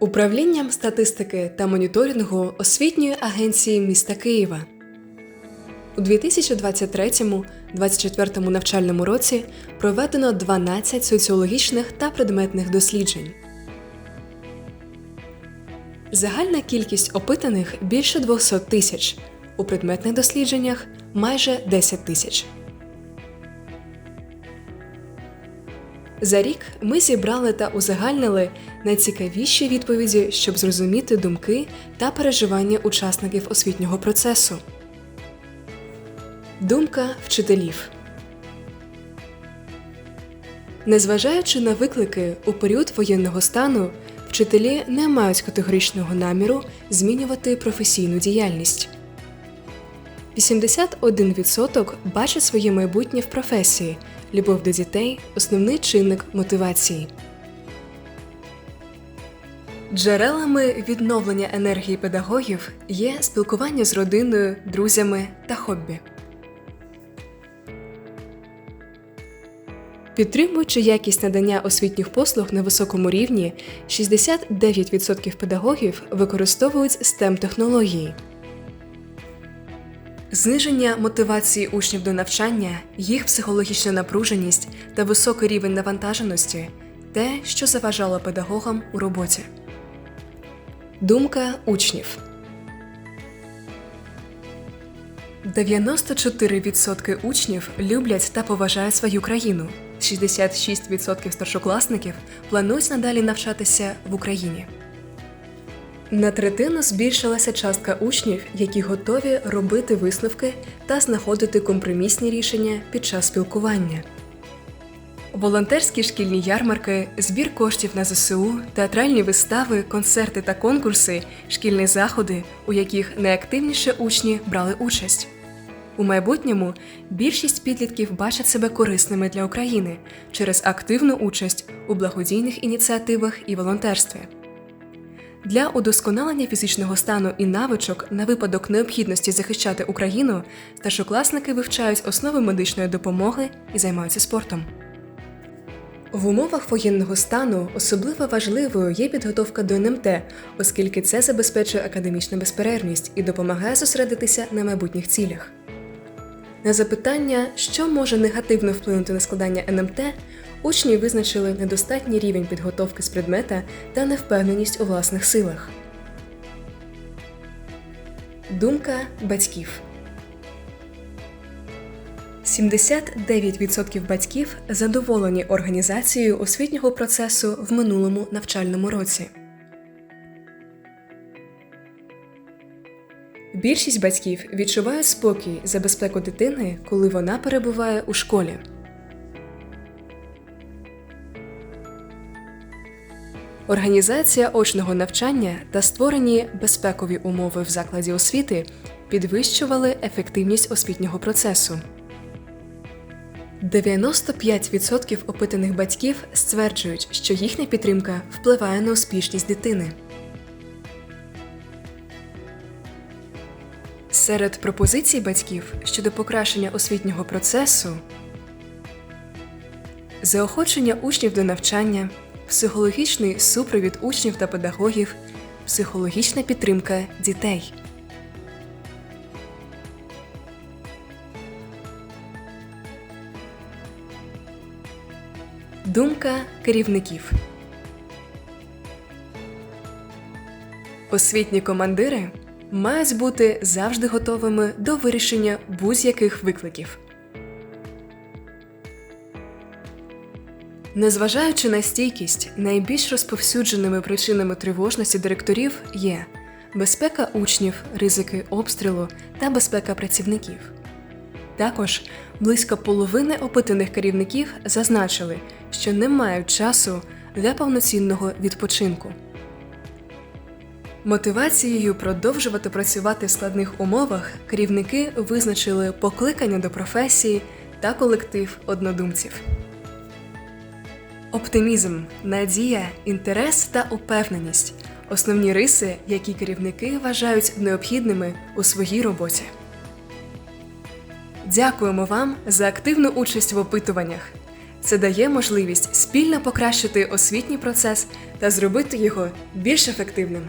Управлінням статистики та моніторингу освітньої агенції міста Києва у 2023-2024 навчальному році проведено 12 соціологічних та предметних досліджень. Загальна кількість опитаних більше 200 тисяч, у предметних дослідженнях майже 10 тисяч. За рік ми зібрали та узагальнили найцікавіші відповіді, щоб зрозуміти думки та переживання учасників освітнього процесу. Думка вчителів. Незважаючи на виклики у період воєнного стану, вчителі не мають категоричного наміру змінювати професійну діяльність. 81% бачать своє майбутнє в професії, любов до дітей основний чинник мотивації. Джерелами відновлення енергії педагогів є спілкування з родиною, друзями та хобі. Підтримуючи якість надання освітніх послуг на високому рівні, 69% педагогів використовують stem технології Зниження мотивації учнів до навчання, їх психологічна напруженість та високий рівень навантаженості те, що заважало педагогам у роботі. Думка учнів 94% учнів люблять та поважають свою країну. 66% старшокласників планують надалі навчатися в Україні. На третину збільшилася частка учнів, які готові робити висновки та знаходити компромісні рішення під час спілкування. Волонтерські шкільні ярмарки, збір коштів на ЗСУ, театральні вистави, концерти та конкурси, шкільні заходи, у яких найактивніше учні брали участь. У майбутньому більшість підлітків бачать себе корисними для України через активну участь у благодійних ініціативах і волонтерстві. Для удосконалення фізичного стану і навичок на випадок необхідності захищати Україну старшокласники вивчають основи медичної допомоги і займаються спортом. В умовах воєнного стану особливо важливою є підготовка до НМТ, оскільки це забезпечує академічну безперервність і допомагає зосередитися на майбутніх цілях. На запитання, що може негативно вплинути на складання НМТ, учні визначили недостатній рівень підготовки з предмета та невпевненість у власних силах. Думка батьків 79% батьків задоволені організацією освітнього процесу в минулому навчальному році. Більшість батьків відчувають спокій за безпеку дитини, коли вона перебуває у школі. Організація очного навчання та створені безпекові умови в закладі освіти підвищували ефективність освітнього процесу. 95% опитаних батьків стверджують, що їхня підтримка впливає на успішність дитини. Серед пропозицій батьків щодо покращення освітнього процесу заохочення учнів до навчання, психологічний супровід учнів та педагогів, психологічна підтримка дітей. Думка керівників освітні командири мають бути завжди готовими до вирішення будь-яких викликів. Незважаючи на стійкість, найбільш розповсюдженими причинами тривожності директорів є безпека учнів, ризики обстрілу та безпека працівників. Також близько половини опитаних керівників зазначили, що не мають часу для повноцінного відпочинку. Мотивацією продовжувати працювати в складних умовах керівники визначили покликання до професії та колектив однодумців. Оптимізм, надія, інтерес та упевненість основні риси, які керівники вважають необхідними у своїй роботі. Дякуємо вам за активну участь в опитуваннях. Це дає можливість спільно покращити освітній процес та зробити його більш ефективним.